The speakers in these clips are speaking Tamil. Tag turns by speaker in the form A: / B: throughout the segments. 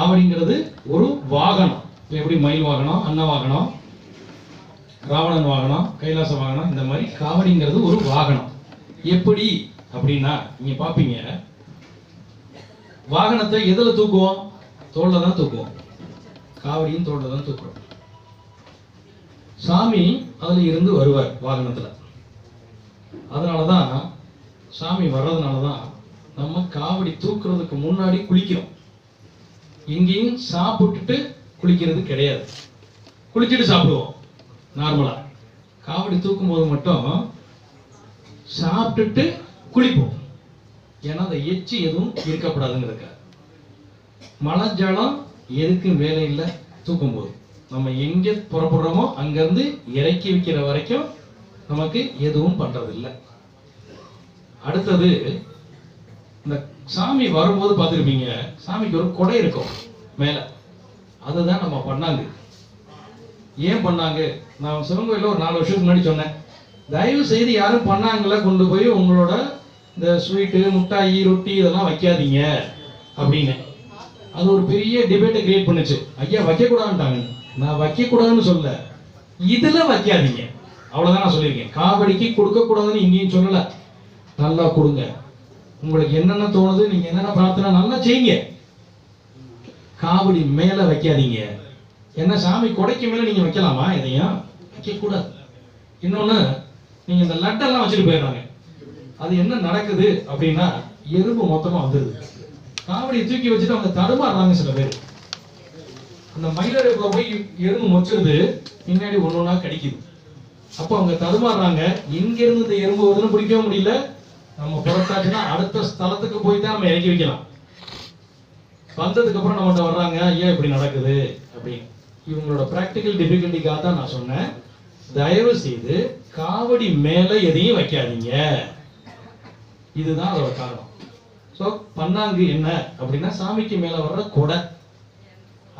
A: காவடிங்கிறது ஒரு வாகனம். இப்போ எப்படி மயில் வாகனம் அன்ன வாகனம் ராவணன் வாகனம் கைலாச வாகனம் இந்த மாதிரி காவடிங்கிறது ஒரு வாகனம். எப்படி அப்படின்னா நீங்க பாப்பீங்க வாகனத்தை எதுல தூக்குவோம்? தோல்ல தான் தூக்குவோம். காவடியும் தோல்ல தான் தூக்குறோம். சாமி அதுல இருந்து வருவார் வாகனத்துல. அதனாலதான் சாமி வர்றதுனாலதான் நம்ம காவடி தூக்குறதுக்கு முன்னாடி குளிக்கிறோம். இங்கேயும் சாப்பிட்டுட்டு குளிக்கிறது கிடையாது. குளிச்சுட்டு சாப்பிடுவோம் நார்மலாக காவடி தூக்கும் போது மட்டும் சாப்பிட்டுட்டு குளிப்போம். ஏன்னா அந்த எச்சி எதுவும் இருக்கக்கூடாதுங்கிறதுக்காக மழை ஜலம் எதுக்கும் வேலை இல்லை தூக்கும் போது நம்ம எங்கே புறப்படுறோமோ அங்கேருந்து இறக்கி வைக்கிற வரைக்கும் நமக்கு எதுவும் பண்ணுறதில்லை அடுத்தது இந்த சாமி வரும்போது பார்த்துருப்பீங்க சாமிக்கு ஒரு கொடை இருக்கும் மேலே. அதை தான் நம்ம பண்ணாங்க. ஏன் பண்ணாங்க? நான் சிவங்கோயில ஒரு நாலு வருஷத்துக்கு முன்னாடி சொன்னேன். தயவு செய்து யாரும் பண்ணாங்கள கொண்டு போய் உங்களோட இந்த ஸ்வீட்டு முட்டாயி ரொட்டி இதெல்லாம் வைக்காதீங்க அப்படின்னு. அது ஒரு பெரிய டிபேட்டை கிரியேட் பண்ணுச்சு. ஐயா வைக்கக்கூடாதுன்ட்டாங்க. நான் வைக்கக்கூடாதுன்னு சொல்ல. இதில் வைக்காதீங்க. அவ்வளோதான் நான் சொல்லியிருக்கேன். காவடிக்கு கொடுக்கக்கூடாதுன்னு இங்கேயும் சொல்லலை. நல்லா கொடுங்க. உங்களுக்கு என்னென்ன தோணுது நீங்க என்னென்ன பிரார்த்தனை நல்லா செய்யுங்க. காவடி மேல வைக்காதீங்க. என்ன சாமி கொடைக்கு மேல நீங்க வைக்கலாமா எதையும்? வைக்க கூடாது இன்னொன்னு நீங்க இந்த லட்டெல்லாம் வச்சுட்டு போயிடுறாங்க. அது என்ன நடக்குது அப்படின்னா எறும்பு மொத்தமா வந்துருது. காவடியை தூக்கி வச்சுட்டு அவங்க தடுமாறுறாங்க சில பேர். அந்த மயிலறைக்குள்ள போய் எறும்பு மொச்சிருது பின்னாடி ஒன்று ஒன்றா கடிக்குது. அப்போ அவங்க தடுமாறுறாங்க எங்க இருந்து இந்த எறும்பு வருதுன்னு பிடிக்கவே முடியல. நம்ம புறத்தாச்சுன்னா அடுத்த ஸ்தலத்துக்கு போய் தான் நம்ம இறக்கி வைக்கலாம். வந்ததுக்கு அப்புறம் நம்மகிட்ட வர்றாங்க ஐயா இப்படி நடக்குது. அப்படின்னு. இவங்களோட ப்ராக்டிக்கல் டிஃபிகல்ட்டிக்காக தான் நான் சொன்னேன். தயவு செய்து காவடி மேலே எதையும் வைக்காதீங்க. இதுதான் அதோட காரணம். ஸோ பண்ணாங்கு என்ன அப்படின்னா சாமிக்கு மேலே வர்ற கொடை.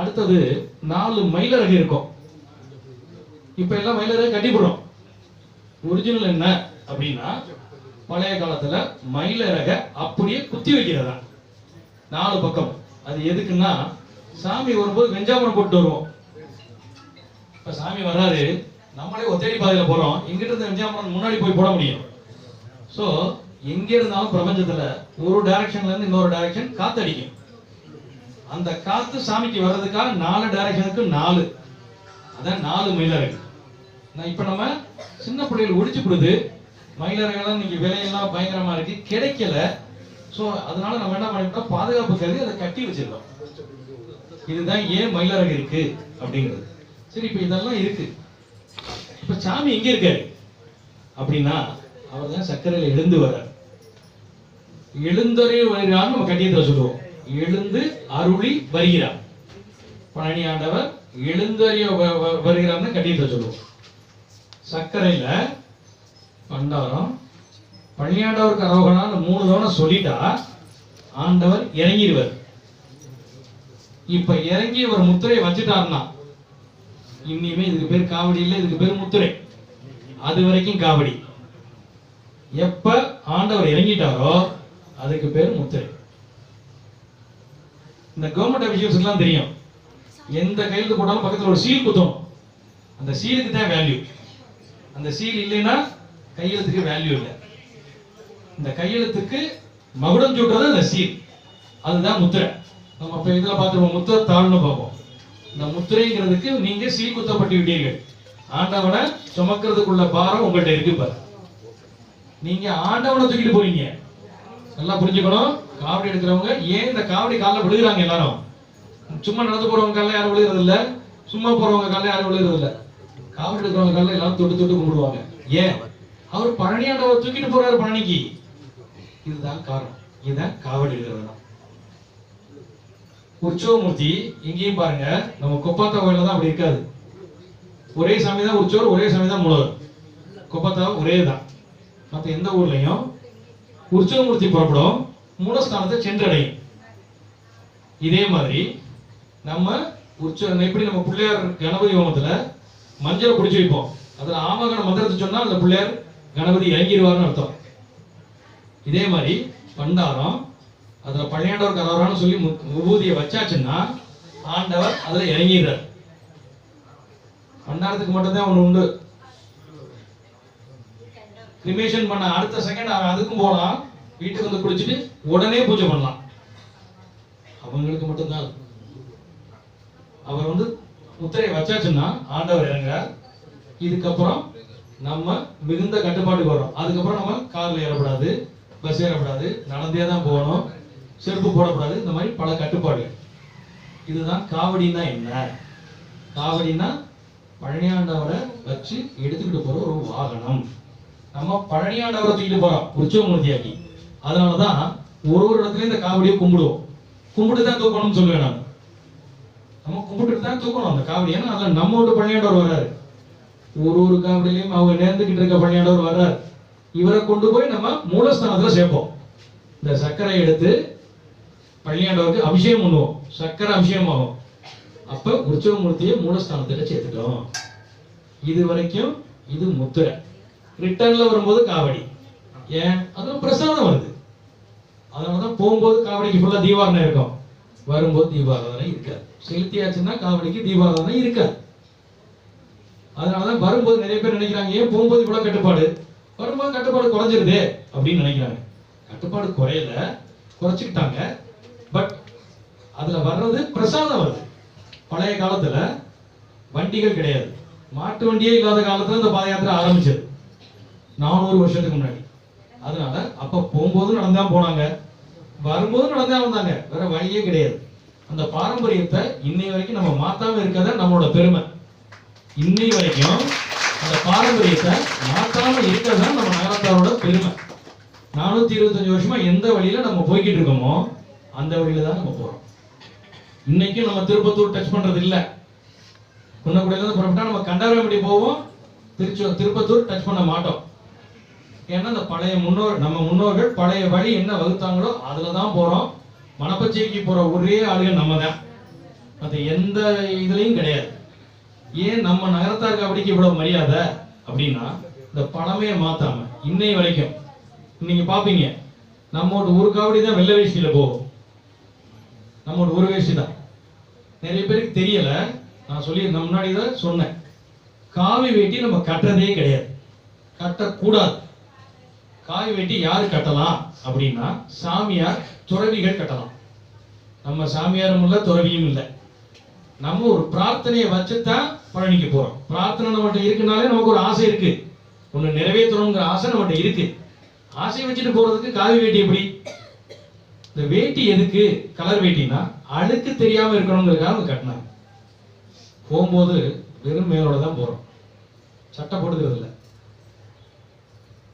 A: அடுத்தது நாலு மயிலரகு இருக்கும். இப்போ எல்லாம் மயிலரகு கட்டிவிடுறோம் ஒரிஜினல் என்ன அப்படின்னா பழைய காலத்துல மயிலரக அப்படியே குத்தி வைக்கிறதா? நாலு பக்கம். அது எதுக்குன்னா சாமி வரும்போது வெஞ்சாமரம் போட்டு வருவோம். இப்ப சாமி வர்றாரு நம்மளே ஒத்தேடி பாதையில போறோம். எங்கிட்ட இருந்து வெஞ்சாமரம் முன்னாடி போய் போட முடியும். சோ எங்க இருந்தாலும் பிரபஞ்சத்துல ஒரு டைரக்ஷன்ல இருந்து இன்னொரு டைரக்ஷன் காத்தடிக்கும். அந்த காத்து சாமிக்கு வர்றதுக்காக நாலு டைரக்ஷனுக்கு நாலு. அதான் நாலு மயிலரகு நான் இப்ப நம்ம சின்ன பிள்ளைகள் ஒடிச்சு கொடுத்து மயிலறைகள்லாம் இன்னைக்கு விலையெல்லாம் பயங்கரமா இருக்கு. கிடைக்கல. சோ அதனால நம்ம என்ன பண்ணிட்டோம்? பாதுகாப்பு கருதி அதை கட்டி வச்சிருக்கோம். இதுதான் ஏன் மயிலரகு இருக்கு அப்படிங்கிறது. சரி இப்போ இதெல்லாம் இருக்கு. இப்ப சாமி எங்க இருக்காரு? அப்படின்னா அவர் தான் சர்க்கரையில் எழுந்து வர்றார். எழுந்தொரே வருகிறான்னு நம்ம கட்டியத்தை சொல்லுவோம். எழுந்து அருளி வருகிறார். பழனி ஆண்டவர் எழுந்தறிய வ- கட்டியத்தை சொல்லுவோம். சர்க்கரையில் பண்டாரம் பழனியாண்டவருக்கு அரோகணான்னு மூணு தவணை சொல்லிட்டா ஆண்டவர் இறங்கிடுவார். இப்ப இறங்கி ஒரு முத்திரையை வச்சுட்டாருன்னா இனிமே இதுக்கு பேர் காவடி இல்லை இதுக்கு பேர் முத்திரை. அது வரைக்கும் காவடி. எப்ப ஆண்டவர் இறங்கிட்டாரோ அதுக்கு பேர் முத்திரை. இந்த கவர்மெண்ட் அபிஷியல்ஸ் எல்லாம் தெரியும். எந்த கையெழுத்து போட்டாலும் பக்கத்தில் ஒரு சீல் குத்தணும். அந்த சீலுக்கு தான் வேல்யூ அந்த சீல் இல்லைன்னா கையெழுத்துக்கு வேல்யூ இல்லை. இந்த கையெழுத்துக்கு மகுடம் சூட்டுறது அந்த சீல் அதுதான் முத்திரை. நம்ம இப்போ இதில் பார்த்துருவோம் முத்திரை தாள்னு பார்ப்போம். இந்த முத்திரைங்கிறதுக்கு நீங்க சீல் குத்தப்பட்டு விட்டீர்கள். ஆண்டவனை சுமக்கிறதுக்குள்ள பாரம் உங்கள்கிட்ட இருக்கு பாரு. நீங்க ஆண்டவனை தூக்கிட்டு போறீங்க. நல்லா புரிஞ்சுக்கணும். காவடி எடுக்கிறவங்க ஏன் இந்த காவடி காலில் விழுகிறாங்க எல்லாரும்? சும்மா நடந்து போறவங்க காலில் யாரும் விழுகிறது இல்ல சும்மா போறவங்க காலில் யாரும் விழுகிறது இல்ல காவடி எடுக்கிறவங்க காலில் எல்லாரும் தொட்டு தொட்டு கும்பிடுவாங்க. ஏன்? அவர் பழனியாண்டவர் தூக்கிட்டு போறாரு பழனிக்கு இதுதான் காரணம். இதுதான் காவடி எழுதுறது உற்சவமூர்த்தி எங்கேயும் பாருங்க நம்ம கொப்பாத்தா கோயில தான் அப்படி இருக்காது. ஒரே சாமி தான் உற்சவர் ஒரே சாமி தான் மூலவர். கொப்பத்தா ஒரே தான். மற்ற எந்த ஊர்லயும் உற்சவமூர்த்தி புறப்படும் மூலஸ்தானத்தை சென்றடையும். இதே மாதிரி நம்ம உற்ச எப்படி நம்ம பிள்ளையார் கணபதி ஹோமத்தில் மஞ்சள் பிடிச்சி வைப்போம். அதில் ஆமகன மந்திரத்தை சொன்னால் அந்த பிள்ளையார் கணபதி இறங்கிடுவார்னு அர்த்தம். இதே மாதிரி பண்டாரம் அதுல பழையாண்டவர் கலவரான்னு சொல்லி மு- விபூதியை வச்சாச்சுன்னா ஆண்டவர் அதுல இறங்கிடுறார். பண்டாரத்துக்கு மட்டும்தான் ஒண்ணு உண்டு. கிரிமேஷன் பண்ண அடுத்த செகண்ட் அவன் அதுக்கும் போலாம். வீட்டுக்கு வந்து குளிச்சுட்டு உடனே பூஜை பண்ணலாம். அவங்களுக்கு மட்டும்தான். அவர் வந்து முத்திரையை வச்சாச்சுன்னா ஆண்டவர் இறங்குறார். இதுக்கப்புறம் நம்ம மிகுந்த கட்டுப்பாட்டுக்கு வரோம் அதுக்கப்புறம் நம்ம கார்ல ஏறக்கூடாது பஸ் ஏறக்கூடாது நடந்தே தான் போகணும் செருப்பு போடக்கூடாது இந்த மாதிரி பல கட்டுப்பாடுகள். இதுதான் காவடின்னா என்ன? காவடின்னா பழனியாண்டவரை வச்சு எடுத்துக்கிட்டு போற ஒரு வாகனம். நம்ம பழனியாண்டவரை தூக்கிட்டு போறோம் உற்சவமூர்த்தியாக்கி அதனாலதான் ஒரு ஒரு இடத்துலயும் இந்த காவடியை கும்பிடுவோம். கும்பிட்டு தான் தூக்கணும்னு சொல்லுவேன் நான். நம்ம கும்பிட்டு தான் தூக்கணும் அந்த காவடி ஏன்னா அதுல நம்ம வீட்டு பழனியாண்டவர் வர்றாரு. ஒரு ஒரு காவடியிலையும் அவங்க நேர்ந்துகிட்டு இருக்க பணியாளர் வர்றார். இவரை கொண்டு போய் நம்ம மூலஸ்தானத்தில் சேர்ப்போம். இந்த சர்க்கரை எடுத்து பள்ளியாண்டவருக்கு அபிஷேகம் பண்ணுவோம். சர்க்கரை அபிஷேகம் ஆகும் அப்ப உற்சவமூர்த்தியை மூலஸ்தானத்துல சேர்த்துட்டோம். இது வரைக்கும் இது முத்திரை. ரிட்டர்ன்ல வரும்போது காவடி. ஏன்? அதெல்லாம் பிரசாதம் வருது. அதனாலதான் போகும்போது காவடிக்கு ஃபுல்லா தீபாரணை இருக்கும். வரும்போது தீபாராதனை இருக்காது. செலுத்தியாச்சுன்னா காவடிக்கு தீபாராதனை இருக்காது. அதனாலதான் வரும்போது நிறைய பேர் நினைக்கிறாங்க ஏன் போகும்போது இவ்வளவு கட்டுப்பாடு? வரும்போது கட்டுப்பாடு குறைஞ்சிருதே அப்படின்னு நினைக்கிறாங்க. கட்டுப்பாடு குறையல குறைச்சிக்கிட்டாங்க. பட் அதுல வர்றது பிரசாதம் வருது பழைய காலத்துல வண்டிகள் கிடையாது. மாட்டு வண்டியே இல்லாத காலத்துல இந்த பாத யாத்திரை ஆரம்பிச்சது. நானூறு வருஷத்துக்கு முன்னாடி. அதனால அப்ப போகும்போது நடந்தான் போனாங்க. வரும்போது நடந்தா வந்தாங்க. வேற வழியே கிடையாது. அந்த பாரம்பரியத்தை இன்னை வரைக்கும் நம்ம மாத்தாம இருக்கதான் நம்மளோட பெருமை. இன்னை வரைக்கும் அந்த பாரம்பரியத்தை மாற்றாம இருக்கிறது தான் நம்ம நகரத்தாரோட பெருமை. நானூத்தி இருபத்தஞ்சு வருஷமா எந்த வழியில நம்ம போய்கிட்டு இருக்கோமோ அந்த வழியில தான் நம்ம போறோம். இன்னைக்கும் நம்ம திருப்பத்தூர் டச் பண்றது இல்ல. குன்னக்குடியில இருந்து புறப்பட்டா நம்ம கண்டாரம்படி போவோம். திருச்சி திருப்பத்தூர் டச் பண்ண மாட்டோம். ஏன்னா இந்த பழைய முன்னோர் நம்ம முன்னோர்கள் பழைய வழி என்ன வகுத்தாங்களோ அதுல தான் போறோம். மணப்பச்சேரிக்கு போற ஒரே ஆளுகள் நம்ம தான் அது எந்த இதுலேயும் கிடையாது. ஏன் நம்ம நகரத்தார் கபடிக்கு இவ்வளவு மரியாதை? அப்படின்னா இந்த பழமையை மாத்தாம இன்னை வரைக்கும். நீங்க பாப்பீங்க நம்மளோட ஒரு காவடி தான் வெள்ளை வேஷ்டியில போகும். நம்மளோட ஒரு வேஷ்டி தான். நிறைய பேருக்கு தெரியல நான் சொல்லி முன்னாடி தான் சொன்னேன். காவி வேட்டி நம்ம கட்டுறதே கிடையாது. கட்டக்கூடாது. காவி வேட்டி யாரு கட்டலாம்? அப்படின்னா சாமியார் துறவிகள் கட்டலாம். நம்ம சாமியாரும் இல்லை துறவியும் இல்லை. நம்ம ஒரு பிரார்த்தனையை வச்சுதான் பழனிக்கு போறோம். பிரார்த்தனை நம்மகிட்ட இருக்குனாலே நமக்கு ஒரு ஆசை இருக்கு. ஒண்ணு நிறைவேற்றணுங்கிற ஆசை நம்மகிட்ட இருக்கு. ஆசை வச்சுட்டு போறதுக்கு காவி வேட்டி எப்படி? இந்த வேட்டி எதுக்கு? கலர் வேட்டினா அழுக்கு தெரியாம இருக்கணுங்கிறதுக்காக அவங்க கட்டினாங்க போகும்போது வெறும் மேலோட தான் போறோம். சட்டை போடுறது இல்லை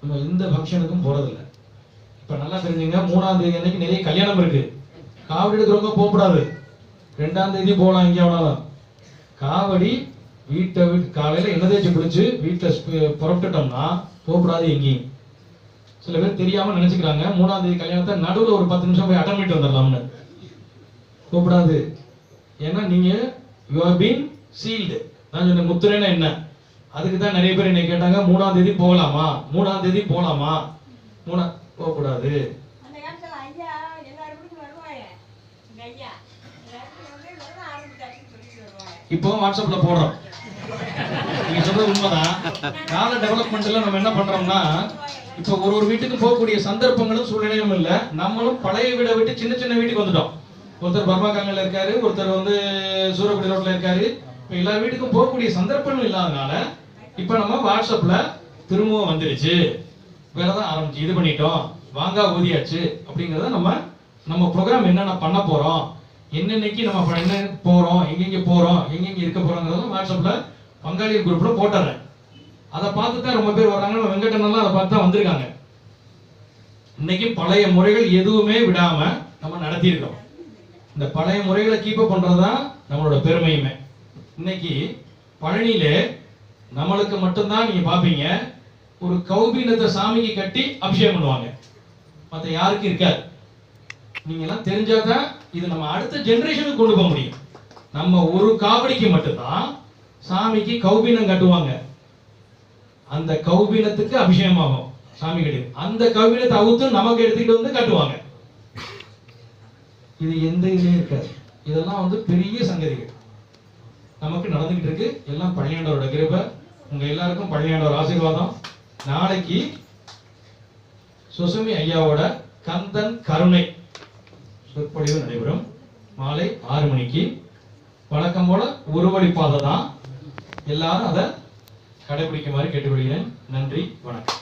A: நம்ம எந்த ஃபங்க்ஷனுக்கும் போறதில்ல. இப்ப நல்லா தெரிஞ்சுங்க மூணாம் தேதி அன்னைக்கு நிறைய கல்யாணம் இருக்கு. காவடி எடுக்கிறவங்க போகக்கூடாது. ரெண்டாம் தேதி போகலாம் எங்கே வேணாலும் காவடி வீட்டை வீட்டு காலையில் எண்ணெய் தேய்ச்சி பிடிச்சி வீட்டில் புறப்பட்டுட்டோம்னா போகக்கூடாது எங்கேயும். சில பேர் தெரியாமல் நினச்சிக்கிறாங்க. மூணாம் தேதி கல்யாணத்தை நடுவில் ஒரு பத்து நிமிஷம் போய் அட்டன் பண்ணிட்டு வந்துடலாம்னு. கூப்பிடாது. ஏன்னா நீங்கள் யூ ஆர் பீன் சீல்டு நான் சொன்ன முத்திரைன்னா என்ன? அதுக்கு தான் நிறைய பேர் என்னை கேட்டாங்க மூணாம் தேதி போகலாமா? மூணாம் தேதி போகலாமா? மூணா போகக்கூடாது
B: அந்த காலத்துல ஐயா எல்லாரும் வீட்டுக்கும் வருவாங்க எங்க ஐயா எல்லாரும் வந்து வெறும் ஆரம்பிச்சாச்சுன்னு சொல்லிட்டு வருவாங்க
A: இப்போ வாட்ஸ்அப்ல போடுறோம். நீங்க சொல்றது உண்மைதான். கால டெவலப்மெண்ட்ல நம்ம என்ன பண்றோம்னா இப்போ ஒரு ஒரு வீட்டுக்கு போகக்கூடிய சந்தர்ப்பங்களும் சூழ்நிலையும் இல்ல. நம்மளும் பழைய வீடை விட்டு சின்ன சின்ன வீட்டுக்கு வந்துட்டோம். ஒருத்தர் பர்மாக்காங்கல இருக்காரு ஒருத்தர் வந்து சூரக்குடி ரோட்ல இருக்காரு. இப்போ எல்லா வீட்டுக்கும் போகக்கூடிய சந்தர்ப்பங்கள் இல்லாதனால இப்போ நம்ம வாட்ஸ்அப்ல திரும்பவும் வந்துருச்சு. வேலை தான் ஆரம்பிச்சு இது பண்ணிட்டோம். வாங்கா ஊதியாச்சு அப்படிங்கறத நம்ம நம்ம ப்ரோக்ராம் என்னென்ன பண்ண போறோம்? என்னென்னைக்கு நம்ம என்ன போகிறோம் எங்கெங்கே போகிறோம் எங்கெங்கே இருக்க போகிறோங்கிறதும் வாட்ஸ்அப்பில் பங்காளி குரூப்பில் போட்டுறேன். அதை பார்த்து தான் ரொம்ப பேர் வர்றாங்க. நம்ம வெங்கடனெல்லாம் அதை பார்த்து தான் வந்திருக்காங்க. இன்னைக்கு பழைய முறைகள் எதுவுமே விடாமல் நம்ம நடத்தியிருக்கோம். இந்த பழைய முறைகளை கீப்பப் பண்ணுறது தான் நம்மளோட பெருமையுமே. இன்னைக்கு பழனியிலே நம்மளுக்கு மட்டும்தான் நீங்கள் பார்ப்பீங்க. ஒரு கௌபீனத்தை சாமிக்கு கட்டி அபிஷேகம் பண்ணுவாங்க. மற்ற யாருக்கும் இருக்காது. நீங்கள்லாம் தெரிஞ்சாதான் இது நம்ம அடுத்த ஜெனரேஷனுக்கு கொண்டு போக முடியும். நம்ம ஒரு காவடிக்கு மட்டும்தான் சாமிக்கு கௌபீனம் கட்டுவாங்க. அந்த கௌபீனத்துக்கு அபிஷேகம் ஆகும் சாமி கட்டி அந்த கௌபீனத்தை அவுத்து நமக்கு எடுத்துக்கிட்டு வந்து கட்டுவாங்க. இது எந்த இதுலயும் இருக்காது. இதெல்லாம் வந்து பெரிய சங்கதிகள். நமக்கு நடந்துகிட்டு இருக்கு. எல்லாம் பழையாண்டவரோட கிருப. உங்க எல்லாருக்கும் பழையாண்டவர் ஆசீர்வாதம். நாளைக்கு சுசுமி ஐயாவோட கந்தன் கருணை. சொற்பொழிவு நடைபெறும். மாலை ஆறு மணிக்கு. வழக்கம் போல ஒரு வழி பாதை தான். எல்லாரும் அதை கடைபிடிக்குமாறு கேட்டுக்கொள்கிறேன். நன்றி வணக்கம்.